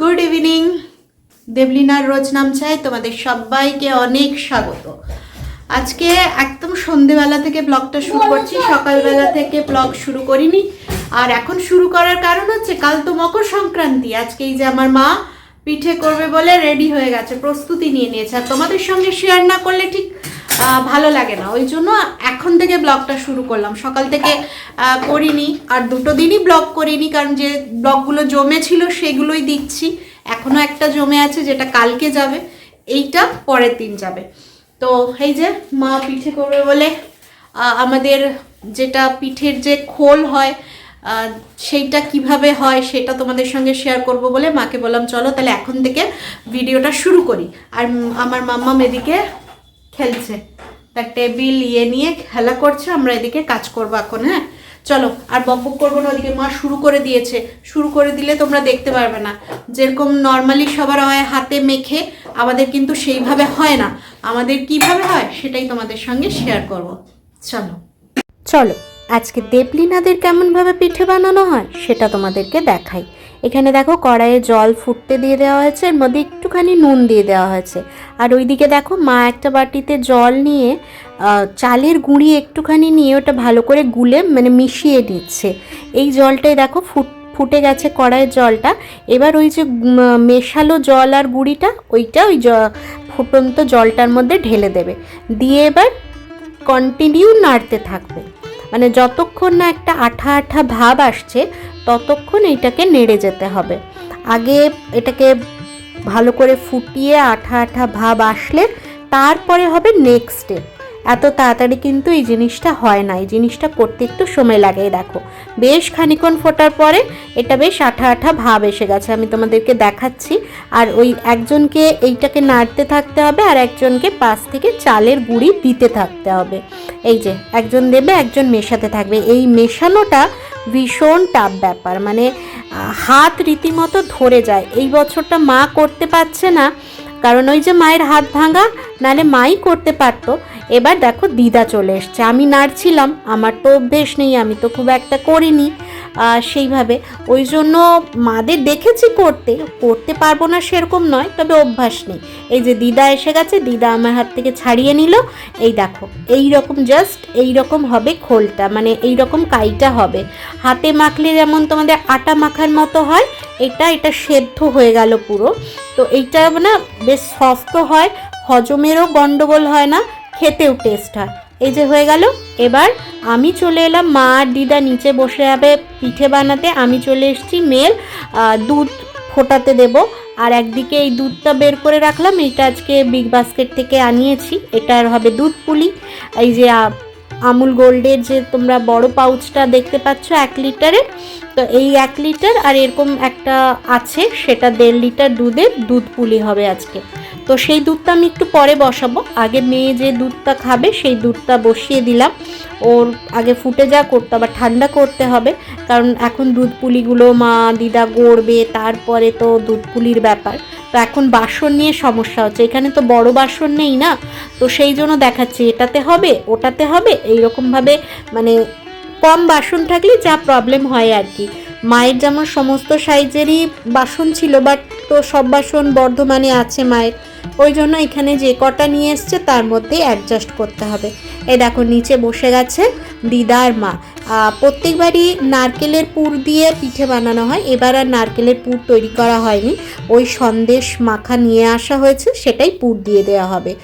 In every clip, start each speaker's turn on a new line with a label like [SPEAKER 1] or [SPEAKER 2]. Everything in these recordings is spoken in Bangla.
[SPEAKER 1] গুড ইভিনিং দেবলিনার রোজ চাই তোমাদের সবাইকে অনেক স্বাগত। আজকে একদম সন্ধেবেলা থেকে ব্লগটা শুরু করছি। সকালবেলা থেকে ব্লগ শুরু করিনি। আর এখন শুরু করার কারণ হচ্ছে কাল তো মকর সংক্রান্তি আজকে এই যে আমার মা পিঠে করবে বলে রেডি হয়ে গেছে, প্রস্তুতি নিয়ে নিয়েছে। আর তোমাদের সঙ্গে শেয়ার না করলে ঠিক ভালো লাগে না। ওই জন্য এখন থেকে ব্লগটা শুরু করলাম। সকাল থেকে করিনি, আর দুটো দিনই ব্লগ করিনি, কারণ যে ব্লগগুলো জমে ছিল সেগুলোই দিচ্ছি। এখনও একটা জমে আছে, যেটা কালকে যাবে, এইটা পরের দিন যাবে। তো এই যে মা পিঠে করবে বলে আমাদের যেটা পিঠের যে খোল হয় সেইটা কীভাবে হয় সেটা তোমাদের সঙ্গে শেয়ার করব বলে মাকে বললাম, চলো তাহলে এখন থেকে ভিডিওটা শুরু করি। আর আমার মাম্মা এদিকে খেলছে। তার টেবিল ইয়ে নিয়ে খেলা করছে, আমরা এদিকে কাজ করব এখন হ্যাঁ? চলো, আর বকবক করব না, ওদিকে মা শুরু করে দিয়েছে। শুরু করে দিলে তোমরা দেখতে পারবে না। যেরকম নর্মালি সবার হয় হাতে মেখে, আমাদের কিন্তু সেইভাবে হয় না। আমাদের কীভাবে হয় সেটাই তোমাদের সঙ্গে শেয়ার করব। চলো। চলো। আজকে দেবলিনাদের কেমনভাবে পিঠে বানানো হয়, সেটা তোমাদেরকে দেখাই। এখানে দেখো কড়াইয়ে জল ফুটতে দিয়ে দেওয়া হয়েছে, এর মধ্যে একটুখানি নুন দিয়ে দেওয়া হয়েছে। আর ওইদিকে দেখো মা একটা বাটিতে জল নিয়ে চালের গুঁড়ি একটুখানি নিয়ে ওটা ভালো করে গুলে মানে মিশিয়ে নিচ্ছে। এই জলটাই দেখো ফুট, ফুটে গেছে কড়াইয়ের জলটা। এবার ওই যে মেশালো জল আর গুঁড়িটা, ওইটা ওই জ- ফুটন্ত জলটার মধ্যে ঢেলে দেবে। দিয়ে এবার কন্টিনিউ নাড়তে থাকবে। মানে যতক্ষণ না একটা আঠা আঠা ভাব আসছে, ততক্ষণ এটাকে নেড়ে যেতে হবে। আগে এটাকে ভালো করে ফুটিয়ে আঠা আঠা ভাব আসলে তারপরে হবে নেক্সট স্টেপ এত তাড়াতাড়ি কিন্তু এই জিনিসটা হয় না। এই জিনিসটা করতে একটু সময় লাগে দেখো। বেশ খানিক্ষণ ফোটার পরে এটা বেশ আঠা আঠা ভাব এসে গেছে। আমি তোমাদেরকে দেখাচ্ছি। আর ওই একজনকে এইটাকে নাড়তে থাকতে হবে আর একজনকে পাশ থেকে চালের গুঁড়ি দিতে থাকতে হবে। এই যে, একজন দেবে, একজন মেশাতে থাকবে। এই মেশানোটা ভীষণ টাফ ব্যাপার। মানে হাত রীতিমতো ধরে যায়। এই বছরটা মা করতে পারছে না। কারণ ওই যে মায়ের হাত ভাঙা, নালে মাই করতে পারতো। এবার দেখো দিদা চলে এসছে। আমি নাড়ছিলাম আমার তো অভ্যেস নেই, আমি তো খুব একটা করিনি। সেইভাবে, ওই জন্য মাদের দেখেছি করতে। করতে পারব না সেরকম নয়, তবে অভ্যাস নেই। এই যে দিদা এসে গেছে, দিদা আমার হাত থেকে ছাড়িয়ে নিল। এই দেখো, এই রকম জাস্ট এই রকম হবে খোলটা মানে এই রকম কাইটা হবে। হাতে মাখলে যেমন তোমাদের আটা মাখার মতো হয়, এটা এটা সেদ্ধ হয়ে গেল পুরো। তো এইটা না বেশ সফটও হয়, হজমেরও গন্ডগোল হয় না খেতেও টেস্ট হয়। এই যে হয়ে গেল, এবার আমি চলে এলাম, মা আর দিদা নিচে বসে যাবে পিঠে বানাতে। আমি চলে এসেছি, মেল দুধ ফোটাতে দেব। আর একদিকে এই দুধটা বের করে রাখলাম, এটা আজকে বিগ বাস্কেট থেকে আনিয়েছি। এটার হবে দুধ পুলি। এই যে আমুল গোল্ডের যে তোমরা বড় পাউচটা দেখতে পাচ্ছ, এক লিটারের। তো এই এক লিটার আর এরকম একটা আছে, সেটা দেড় লিটার দুধের দুধ পুলি হবে আজকে। তো সেই দুধটা আমি একটু পরে বসাবো। আগে মেয়ে যে দুধটা খাবে, সেই দুধটা বসিয়ে দিলাম। ওর আগে ফুটে যা করতে আবার ঠান্ডা করতে হবে। কারণ এখন দুধ পুলিগুলো মা, দিদা গড়বে, তারপরে তো দুধ পুলির ব্যাপার। তো এখন বাসন নিয়ে সমস্যা হচ্ছে। এখানে তো বড় বাসন নেই না? তো সেই জন্য দেখাচ্ছি, এটাতে হবে, ওটাতে হবে, এইরকমভাবে মানে কম বাসন থাকলে যা প্রবলেম হয় আর কি। মায়ের যেমন সমস্ত সাইজেরই বাসন ছিল বাট তো সব বাসন বর্ধমানে আছে মায়ের। ওই জন্য এখানে যে কটা নিয়ে এসছে, তার মধ্যেই অ্যাডজাস্ট করতে হবে। এ দেখো, নিচে বসে গেছে দিদার মা। প্রত্যেকবারই নারকেলের পুর দিয়ে পিঠে বানানো হয়। এবার আর নারকেলের পুর তৈরি করা হয়নি। ওই সন্দেশ মাখা নিয়ে আসা হয়েছে, সেটাই পুর দিয়ে দেওয়া হবে।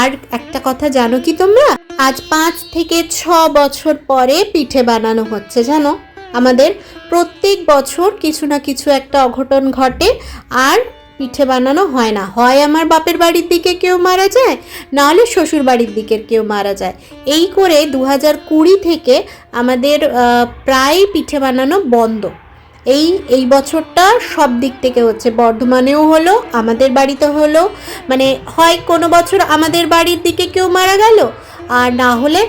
[SPEAKER 1] আর একটা কথা, জানো কি তোমরা? আজ পাঁচ থেকে ছ বছর পরে পিঠে বানানো হচ্ছে, জানো? আমাদের প্রত্যেক বছর কিছু না কিছু একটা অঘটন ঘটে। আর পিঠে বানানো হয় না। হয় আমার বাপের বাড়ির দিকে কেউ মারা যায়, নাহলে শ্বশুর বাড়ির দিকের কেউ মারা যায়। এই করে দু হাজার কুড়ি থেকে আমাদের প্রায় পিঠে বানানো বন্ধ। এই এই বছরটা সব দিক থেকে হচ্ছে, বর্ধমানেও হলো, আমাদের বাড়িতে হলো। মানে হয় কোনো বছর আমাদের বাড়ির দিকে কেউ মারা গেল, আর না হলে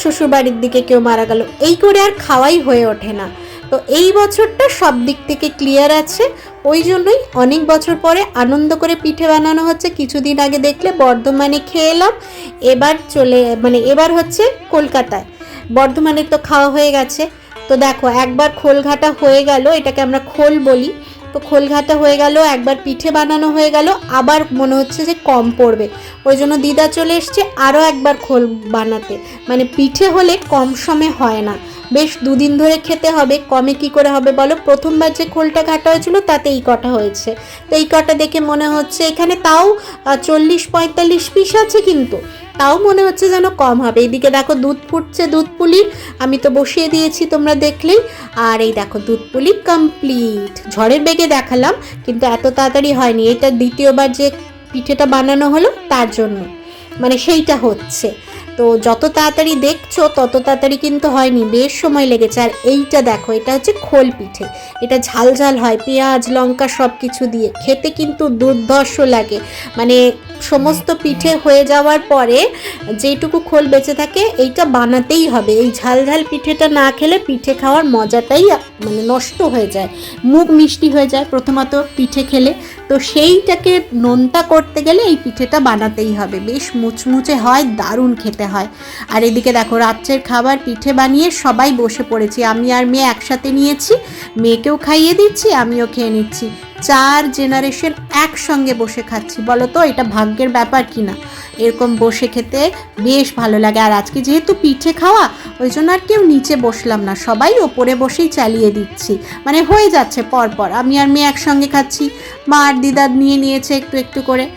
[SPEAKER 1] শ্বশুর বাড়ির দিকে কেউ মারা গেল। এই করে আর খাওয়াই হয়ে ওঠে না। তো এই বছরটা সব দিক থেকে ক্লিয়ার আছে। ওই জন্যই অনেক বছর পরে আনন্দ করে পিঠে বানানো হচ্ছে। কিছুদিন আগে দেখলে বর্ধমানে খেয়ে এলাম। এবার চলে মানে এবার হচ্ছে কলকাতায়। বর্ধমানে তো খাওয়া হয়ে গেছে। তো দেখো, একবার খোলঘাটা হয়ে গেল, এটাকে আমরা খোল বলি। তো খোলঘাটা হয়ে গেল, একবার পিঠে বানানো হয়ে গেল, আবার মনে হচ্ছে যে কম পড়বে। ওই জন্য দিদা চলে এসছে আরও একবার খোল বানাতে। মানে পিঠে হলে কম সময় হয় না। বেশ দুদিন ধরে খেতে হবে, কমে কি করে হবে বলো? প্রথমবার যে খোলটা ঘাটা হয়েছিল তাতে এই কটা হয়েছে। তো এই কটা দেখে মনে হচ্ছে এখানে তাও চল্লিশ পঁয়তাল্লিশ পিস আছে কিন্তু। তাও মনে হচ্ছে যেন কম হবে। এইদিকে দেখো দুধ ফুটছে, দুধ পুলি আমি তো বসিয়ে দিয়েছি তোমরা দেখলেই। আর এই দেখো দুধ পুলি কমপ্লিট ঝড়ের বেগে দেখালাম, কিন্তু এত তাড়াতাড়ি হয়নি। এটা দ্বিতীয়বার যে পিঠেটা বানানো হলো, তার জন্য। মানে সেইটা হচ্ছে। তো যত তাড়াতাড়ি দেখছ, তত তাড়াতাড়ি কিন্তু হয়নি। বেশ সময় লেগেছে। আর এইটা দেখো, এটা হচ্ছে খোল পিঠে। এটা ঝাল ঝাল হয়, পেঁয়াজ, লঙ্কা সব কিছু দিয়ে। খেতে কিন্তু দুর্ধর্ষ লাগে। মানে সমস্ত পিঠে হয়ে যাওয়ার পরে যেটুকু খোল বেঁচে থাকে, এইটা বানাতেই হবে। এই ঝাল ঝাল পিঠেটা না খেলে পিঠে খাওয়ার মজাটাই মানে নষ্ট হয়ে যায়। মুখ মিষ্টি হয়ে যায় প্রথমত পিঠে খেলে। তো সেইটাকে নোনতা করতে গেলে এই পিঠেটা বানাতেই হবে। বেশ মুচমুচে হয়, দারুণ খেতে। হয়। আর এদিকে দেখো, রাত্রের খাবার পিঠে বানিয়ে সবাই বসে পড়েছি। আমি আর মেয়ে একসাথে নিয়েছি, মেয়েকেও খাইয়ে দিচ্ছি, আমিও খেয়ে নিচ্ছি। চার জেনারেশন একসঙ্গে বসে খাচ্ছি। বলো তো এটা ভাগ্যের ব্যাপার কি না? এরকম বসে খেতে বেশ ভালো লাগে। আর আজকে যেহেতু পিঠে খাওয়া, ওই জন্য আর কেউ নিচে বসলাম না। সবাই ওপরে বসেই চালিয়ে দিচ্ছি। মানে হয়ে যাচ্ছে পরপর। আমি আর মেয়ে একসঙ্গে খাচ্ছি। মা আর দিদার নিয়ে নিয়েছে একটু একটু করে।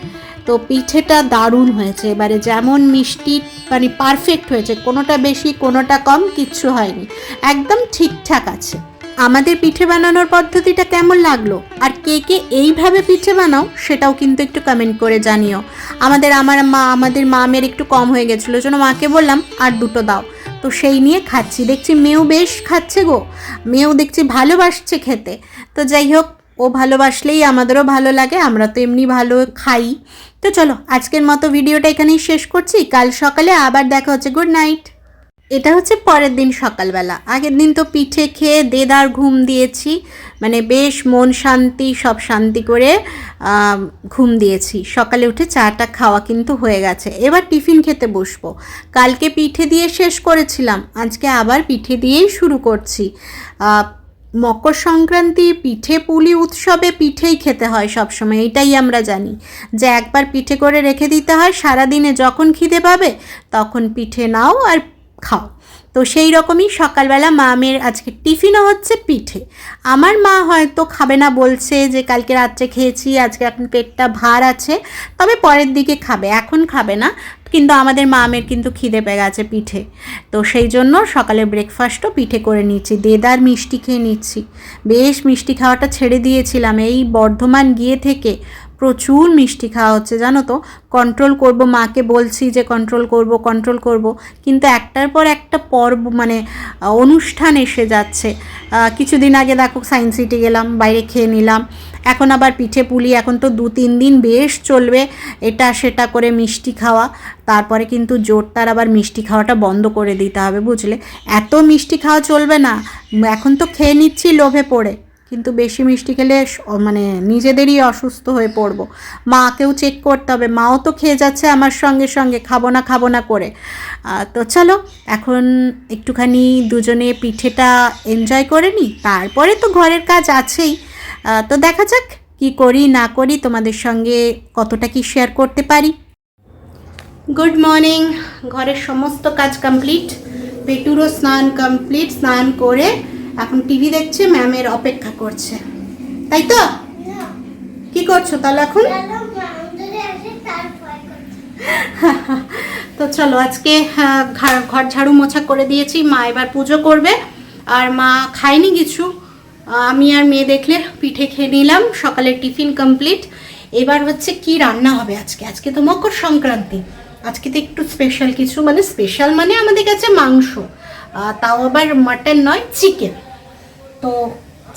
[SPEAKER 1] তো পিঠেটা দারুণ হয়েছে। এবারে যেমন মিষ্টি মানে পারফেক্ট হয়েছে। কোনোটা বেশি, কোনোটা কম, কিচ্ছু হয়নি। একদম ঠিকঠাক আছে। আমাদের পিঠে বানানোর পদ্ধতিটা কেমন লাগল? আর কে কে এইভাবে পিঠে বানাও, সেটাও কিন্তু একটু কমেন্ট করে জানিও। আমাদের আমার মা, আমাদের মামের একটু কম হয়ে গেছিল, জন্য মাকে বললাম, আর দুটো দাও। তো সেই নিয়ে খাচ্ছি। দেখছি মেয়েও বেশ খাচ্ছে গো। মেয়েও দেখছি ভালোবাসছে খেতে। তো যাই হোক ও ভালোবাসলেই আমাদেরও ভালো লাগে, আমরা তো এমনি ভালো খাই। তো চলো, আজকের মতো ভিডিওটা এখানেই শেষ করছি, কাল সকালে আবার দেখা হচ্ছে, গুড নাইট। এটা হচ্ছে পরের দিন সকালবেলা, আগের দিন তো পিঠে খেয়ে দেদার ঘুম দিয়েছি মানে বেশ মন শান্তি, সব শান্তি করে ঘুম দিয়েছি। সকালে উঠে চাটা খাওয়া কিন্তু হয়ে গেছে, এবার টিফিন খেতে বসবো। কালকে পিঠে দিয়ে শেষ করেছিলাম, আজকে আবার পিঠে দিয়েই শুরু করছি। মকর সংক্রান্তি পিঠে পুলি উৎসবে পিঠেই খেতে হয় সবসময়, এটাই আমরা জানি। যে একবার পিঠে করে রেখে দিতে হয়, সারাদিনে যখন খিদে পাবে, তখন পিঠে নাও আর খাও। তো সেই রকমই সকালবেলা মা মেয়ের আজকে টিফিনও হচ্ছে পিঠে। আমার মা হয়তো খাবে না বলছে যে কালকে রাত্রে খেয়েছি, আজকে এখন পেটটা ভার আছে, তবে পরের দিকে খাবে, এখন খাবে না। কিন্তু আমাদের মা মামের কিন্তু খিদে পেয়ে গেছে পিঠে। তো সেই জন্য সকালে ব্রেকফাস্টও পিঠে করে নিচ্ছি, দেদার মিষ্টি খেয়ে নিচ্ছি। বেশ মিষ্টি খাওয়াটা ছেড়ে দিয়েছিলাম, এই বর্ধমান গিয়ে থেকে প্রচুর মিষ্টি খাওয়া হচ্ছে, জানো তো? কন্ট্রোল করব, মাকে বলছি যে কন্ট্রোল করব কন্ট্রোল করব। কিন্তু একটার পর একটা পর্ব মানে অনুষ্ঠান এসে যাচ্ছে। কিছুদিন আগে দেখো সায়েন্স সিটি গেলাম, বাইরে খেয়ে নিলাম। এখন আবার পিঠে পুলি, এখন তো দু তিন দিন বেশ চলবে এটা সেটা করে মিষ্টি খাওয়া। তারপরে কিন্তু জোরটার আবার মিষ্টি খাওয়াটা বন্ধ করে দিতে হবে, বুঝলে? এত মিষ্টি খাওয়া চলবে না। এখন তো খেয়ে নিচ্ছি লোভে পড়ে। কিন্তু বেশি মিষ্টি খেলে মানে নিজেদেরই অসুস্থ হয়ে পড়ব। মাকেও চেক করতে হবে। মাও তো খেয়ে যাচ্ছে আমার সঙ্গে সঙ্গে, খাব না খাব না করে। তো চলো, এখন একটুখানি দুজনে পিঠেটা এনজয় করে নিই। তারপরে তো ঘরের কাজ আছেই। তো দেখা যাক কি করি, না করি, তোমাদের সঙ্গে কতটা কি শেয়ার করতে পারি। গুড মর্নিং ঘরের সমস্ত কাজ কমপ্লিট পেটুরও স্নান কমপ্লিট স্নান করে এখন টিভি দেখছে, ম্যামের অপেক্ষা করছে। তাই তো? কি করছ তাহলে এখন? তো চলো, আজকে ঘর ঘর ঝাড়ু মোছা করে দিয়েছি। মা এবার পুজো করবে। আর মা খায়নি কিছু। আমি আর মেয়ে দেখলে পিঠে খেয়ে নিলাম। সকালে টিফিন কমপ্লিট। এবার হচ্ছে কি রান্না হবে আজকে? আজকে তো মকর সংক্রান্তি। আজকে তো একটু স্পেশাল কিছু মানে স্পেশাল মানে আমাদের কাছে মাংস। তাও আবার মাটন নয় চিকেন তো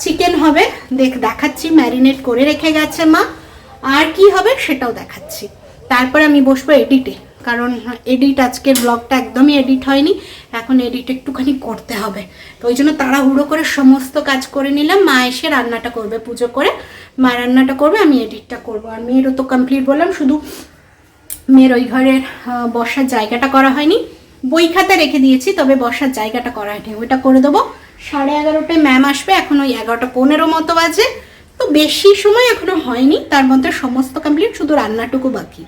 [SPEAKER 1] চিকেন হবে। দেখ, দেখাচ্ছি ম্যারিনেট করে রেখে গেছে মা। আর কি হবে সেটাও দেখাচ্ছি। তারপর আমি বসবো এডিটে কারণ এডিট আজকের ব্লগটা একদমই এডিট হয়নি। এখন এডিট একটুখানি করতে হবে। তো ওই জন্য তাড়াহুড়ো করে সমস্ত কাজ করে নিলাম। মা এসে রান্নাটা করবে, পুজো করে। মা রান্নাটা করবে, আমি এডিটটা করব। আর মেয়েরও তো কমপ্লিট বললাম, শুধু মেয়ের ওই ঘরের বসার জায়গাটা করা হয়নি। বই খাতা রেখে দিয়েছি, তবে বসার জায়গাটা করা হয়নি। ওইটা করে দেবো। সাড়ে এগারোটায় ম্যাম আসবে, এখন ওই এগারোটা পনেরো মতো বাজে। তো বেশি সময় এখনও হয়নি, তার মধ্যে সমস্ত কমপ্লিট শুধু রান্নাটুকু বাকি।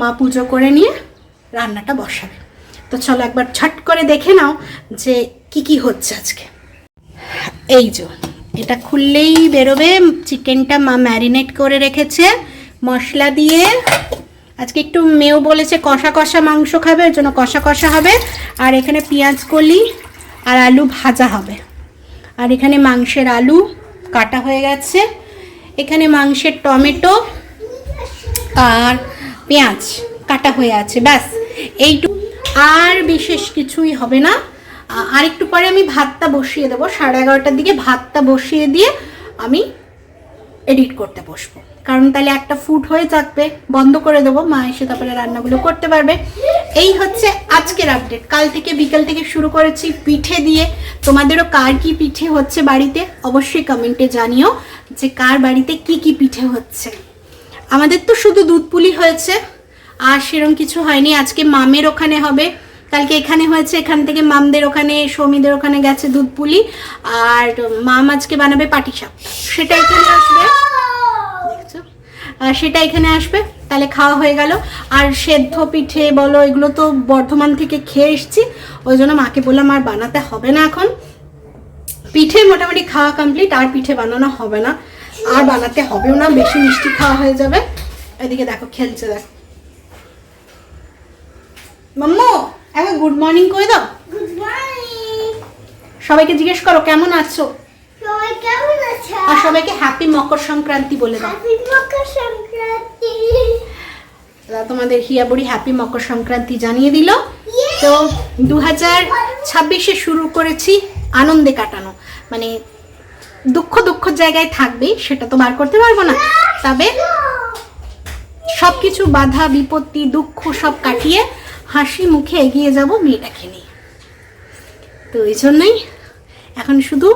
[SPEAKER 1] মা পুজো করে নিয়ে রান্নাটা বসাবে। তো চলো একবার ছট করে দেখে নাও যে কি কি হচ্ছে আজকে। এই যে, এটা খুললেই বেরোবে। চিকেনটা মা ম্যারিনেট করে রেখেছে। মশলা দিয়ে, আজকে একটু মেয়েও বলেছে কষা কষা মাংস খাবে, ওর জন্য কষা কষা হবে। আর এখানে পেঁয়াজ কলি আর আলু ভাজা হবে। আর এখানে মাংসের আলু কাটা হয়ে গেছে। এখানে মাংসের টমেটো আর পেঁয়াজ কাটা হয়ে আছে, ব্যাস। এইটু আর বিশেষ কিছুই হবে না। আর একটু পরে আমি ভাতটা বসিয়ে দেবো। সাড়ে এগারোটার দিকে ভাতটা বসিয়ে দিয়ে আমি এডিট করতে বসবো। কারণ তাহলে একটা ফুট হয়ে থাকবে, বন্ধ করে দেবো, মা এসে তারপরে রান্নাগুলো করতে পারবে। এই হচ্ছে আজকের আপডেট কাল থেকে বিকাল থেকে শুরু করেছি পিঠে দিয়ে। তোমাদেরও কার কি পিঠে হচ্ছে বাড়িতে অবশ্যই কমেন্টে জানিও যে কার বাড়িতে কি কি পিঠে হচ্ছে। আমাদের তো শুধু দুধ পুলি হয়েছে, আর সেরকম কিছু হয়নি। আজকে মামের ওখানে হবে, কালকে এখানে হয়েছে, এখান থেকে মামদের ওখানে, সৌমিদের ওখানে গেছে দুধ পুলি, আর মাম আজকে বানাবে পাটিসাপ। সেটা এখানে আসবে। সেটা এখানে আসবে। তাহলে খাওয়া হয়ে গেল। আর সেদ্ধ পিঠে বলো এগুলো তো বর্ধমান থেকে খেয়ে এসছি। ওই জন্য মাকে বললাম আর বানাতে হবে না এখন। পিঠে মোটামুটি খাওয়া কমপ্লিট আর পিঠে বানানো হবে না। আর বানাতে হবেও না বেশি মিষ্টি খাওয়া হয়ে যাবে। এদিকে দেখো খেলছে দেখো। মাম্মু একবার গুড মর্নিং করে দাও। সবাইকে জিজ্ঞেস করো কেমন আছো
[SPEAKER 2] সবাই কেমন আছো?
[SPEAKER 1] আর সবাইকে হ্যাপি মকর সংক্রান্তি বলে দাও।
[SPEAKER 2] হ্যাপি মকর সংক্রান্তি।
[SPEAKER 1] তোমাদের হিয়াবড়ি হ্যাপি মকর সংক্রান্তি জানিয়ে দিল। তো দু হাজার ছাব্বিশে শুরু করেছি আনন্দে কাটানো। মানে দুঃখ দুঃখ জায়গায় থাকবেই সেটা তো বার করতে পারব না। তবে সব কিছু বাধা বিপত্তি দুঃখ সব কাটিয়ে হাসি মুখে এগিয়ে যাব মেয়েটাকে নিয়ে। তো এই জন্যই এখন শুধু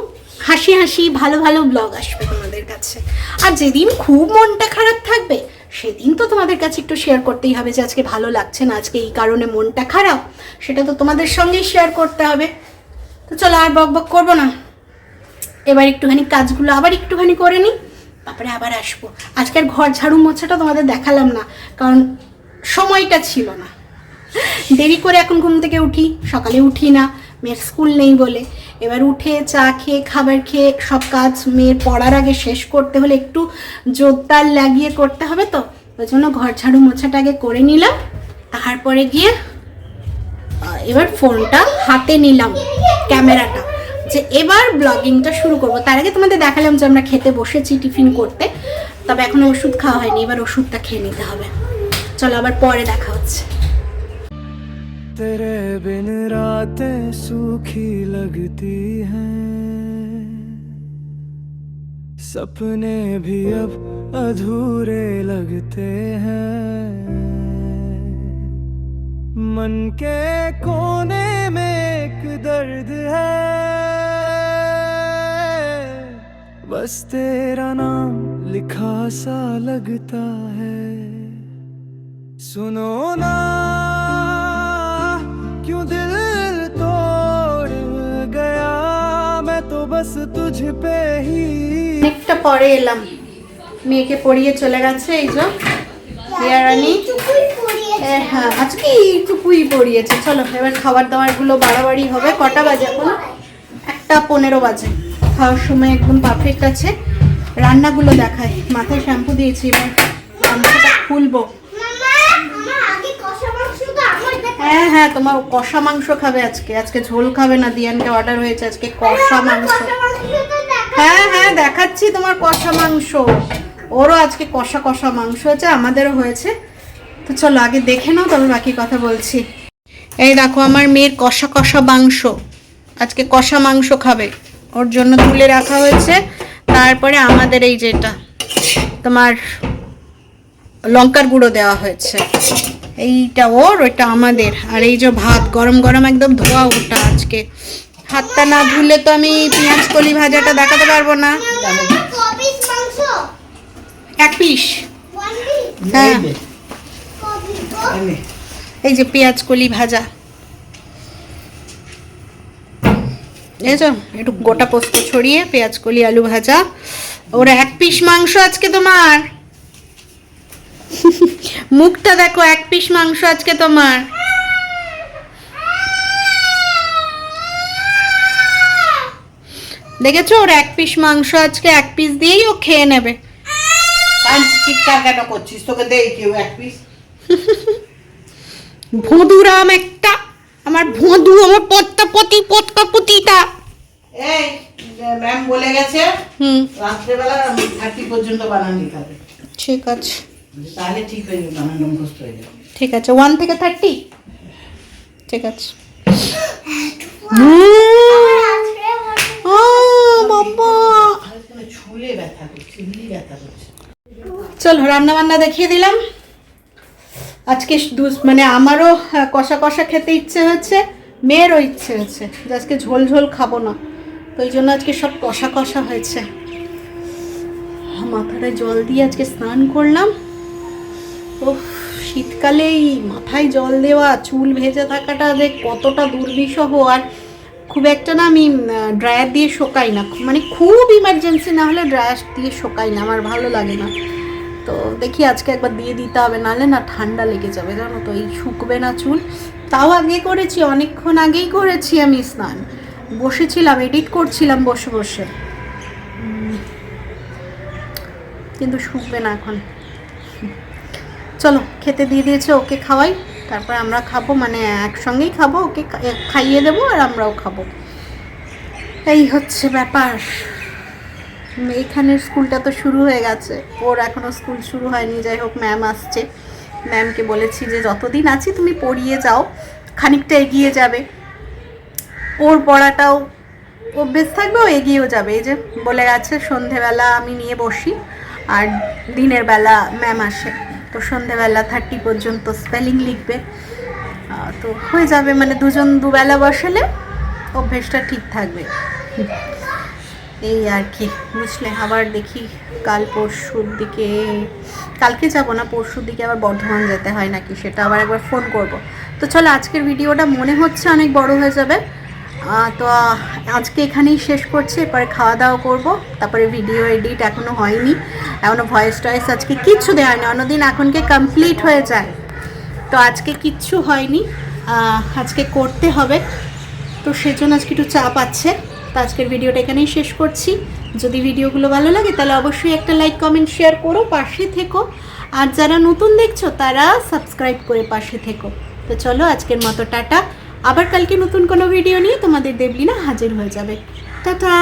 [SPEAKER 1] হাসি হাসি, ভালো ভালো ব্লগ আসবে তোমাদের কাছে। আর যেদিন খুব মনটা খারাপ থাকবে, সেদিন তো তোমাদের কাছে একটু শেয়ার করতেই হবে যে আজকে ভালো লাগছে না, আজকে এই কারণে মনটা খারাপ। সেটা তো তোমাদের সঙ্গেই শেয়ার করতে হবে। তো চলো আর বক বক করব না। এবার একটুখানি কাজগুলো আবার একটুখানি করে নিই, তারপরে আবার আসব। আজকের ঘর ঝাড়ু মোছাটা তোমাদের দেখালাম না, কারণ সময়টা ছিল না। দেরি করে এখন ঘুম থেকে উঠি, সকালে উঠি না মেয়ের স্কুল নেই বলে। এবার উঠে চা খেয়ে, খাবার খেয়ে সব কাজ মেয়ের পড়ার আগে শেষ করতে হলে একটু জোরদার লাগিয়ে করতে হবে তো। ওই জন্য ঘর ঝাড়ু মোছাটা আগে করে নিলাম। তারপরে গিয়ে এবার ফোনটা হাতে নিলাম ক্যামেরাটা। যে এবার ব্লগিংটা শুরু করব। তার আগে তোমাদের দেখালাম যে আমরা খেতে বসেছি টিফিন করতে। তবে এখনও ওষুধ খাওয়া হয়নি। এবার ওষুধটা খেয়ে নিতে হবে। চলো আবার পরে দেখা হচ্ছে।
[SPEAKER 3] तेरे बिन रातें सूखी लगती हैं। सपने भी अब अधूरे लगते हैं। मन के कोने में एक दर्द है। बस तेरा नाम लिखा सा लगता है। सुनो ना। बस तुझ पे ही
[SPEAKER 1] অনেকটা পরে এলাম মেয়েকে পড়িয়ে চলে গেছে এই যে হিয়ারানি
[SPEAKER 2] টুকুই পড়িয়েছে
[SPEAKER 1] এ, হ্যাঁ আজকে এইটুকুই পড়িয়েছে চলো এবার খাবার দাবার গুলো বাড়াবাড়ি হবে কটা বাজে এখন একটা পনেরো বাজে খাওয়ার সময় একদম পারফেক্ট আছে রান্নাগুলো দেখায় মাথায় শ্যাম্পু দিয়েছি এবার গামছাটা খুলবো হ্যাঁ হ্যাঁ তোমার কষা মাংস খাবে আজকে। আজকে ঝোল খাবে না দিয়ানকে অর্ডার হয়েছে আজকে কষা মাংস। হ্যাঁ হ্যাঁ দেখাচ্ছি তোমার কষা মাংস। ওরও আজকে কষা কষা মাংস হয়েছে আমাদেরও হয়েছে। তো চলো আগে দেখে নাও তবে বাকি কথা বলছি। এই দেখো আমার মেয়ের কষা কষা মাংস। আজকে কষা মাংস খাবে। ওর জন্য তুলে রাখা হয়েছে। তারপরে আমাদের এই যেটা তোমার লঙ্কার গুঁড়ো দেওয়া হয়েছে। এইটা ওর, ওইটা আমাদের। আর এই যে ভাত, গরম গরম একদম ধোয়া ওটা আজকে। হাতটা না ধুলে তো আমি পেঁয়াজ কলি ভাজাটা দেখাতে পারব না। এক পিস। হ্যাঁ। এই যে পেঁয়াজ কলি ভাজা। এই একটু গোটা পোস্ত ছড়িয়ে পেঁয়াজ কলি আলু ভাজা। ওরা এক পিস মাংস আজকে তোমার। মুখটা দেখো এক পিস মাংস আজকে তোমার। দেখেছ ওর এক পিস মাংস আজকে এক পিস দিয়েই ও খেয়ে নেবে।
[SPEAKER 4] চিৎকার কেন করছিস? তোকে দেই কেউ এক পিস।
[SPEAKER 1] ভোঁদুরাম একটা। আমার ভোঁদু আমার পত্তা পতি পটকা পুতিটা
[SPEAKER 4] এই ম্যাম বলে গেছে
[SPEAKER 1] হুম।
[SPEAKER 4] রাত্রেবেলা থার্টি পর্যন্ত বানান হবে।
[SPEAKER 1] ঠিক আছে।
[SPEAKER 4] তাহলে ঠিক হয়ে যাবে মুখস্থ হয়ে যাবে।
[SPEAKER 1] ঠিক আছে ওয়ান থেকে থার্টি ঠিক আছে। চলো রান্না বান্না দেখিয়ে দিলাম। আজকে দু- মানে আমারও কষা কষা খেতে ইচ্ছে হয়েছে মেয়েরও ইচ্ছে হয়েছে যে আজকে ঝোল ঝোল খাব না। তো ওই জন্য আজকে সব কষা কষা হয়েছে। মাথাটা জল দিয়ে আজকে স্নান করলাম। ও শীতকালে এই মাথায় জল দেওয়া, চুল ভেজে থাকাটা যে কতটা দুর্বিষহ, আর খুব একটা না আমি ড্রায়ার দিয়ে শোকাই না। মানে খুব ইমার্জেন্সি না হলে ড্রায়ার দিয়ে শোকাই না, আমার ভালো লাগে না। তো দেখি আজকে একবার দিয়ে দিতে হবে, নাহলে না ঠান্ডা লেগে যাবে, জানো তো, এই শুকবে না চুল। তাও আগে করেছি, অনেকক্ষণ আগেই করেছি আমি স্নান। বসেছিলাম এডিট করছিলাম বসে বসে। কিন্তু শুকবে না এখন। চলো, খেতে দিয়ে দিয়েছে, ওকে খাওয়াই। তারপরে আমরা খাব মানে একসঙ্গেই খাব, ওকে খাইয়ে দেবো আর আমরাও খাব। এই হচ্ছে ব্যাপার। এইখানের স্কুলটা তো শুরু হয়ে গেছে। ওর এখনও স্কুল শুরু হয়নি, যাই হোক, ম্যাম আসছে। ম্যামকে বলেছি যে, যতদিন আছি, তুমি পড়িয়ে যাও, খানিকটা এগিয়ে যাবে। ওর পড়াটাও অভ্যেস থাকবে, ও এগিয়েও যাবে। এই যে, বলে গেছে, সন্ধেবেলা আমি নিয়ে বসি, আর দিনের বেলা ম্যাম আসে। তো সন্ধেবেলা থার্টি পর্যন্ত স্পেলিং লিখবে। তো হয়ে যাবে মানে দুজন দুবেলা বসালে অভ্যেসটা ঠিক থাকবে। এই আর কি, বুঝলে? আবার দেখি কাল পরশুর দিকে, কালকে যাব না, পরশুর দিকে আবার বর্ধমান যেতে হয় নাকি, সেটা আবার একবার ফোন করব। তো চলো, আজকের ভিডিওটা মনে হচ্ছে অনেক বড় হয়ে যাবে। তো আজকে এখানেই শেষ করছি, এরপরে খাওয়া দাওয়া করব। তারপরে ভিডিও এডিট এখনও হয়নি। এখনও ভয়েস টয়েস আজকে কিচ্ছু দেওয়া হয়নি। অন্যদিন এখনকে কমপ্লিট হয়ে যায়। তো আজকে কিচ্ছু হয়নি। আজকে করতে হবে। তো সেজন্য আজকে একটু চাপ আছে। তো আজকের ভিডিওটা এখানেই শেষ করছি। যদি ভিডিওগুলো ভালো লাগে, তাহলে অবশ্যই একটা লাইক কমেন্ট শেয়ার করো, পাশে থেকো। আর যারা নতুন দেখছ, তারা সাবস্ক্রাইব করে পাশে থেকো। তো চলো, আজকের মতো, টাটা। আবার কালকে নতুন কোনো ভিডিও নিয়ে তোমাদের দেবলিনা হাজির হয়ে যাবে। টাটা!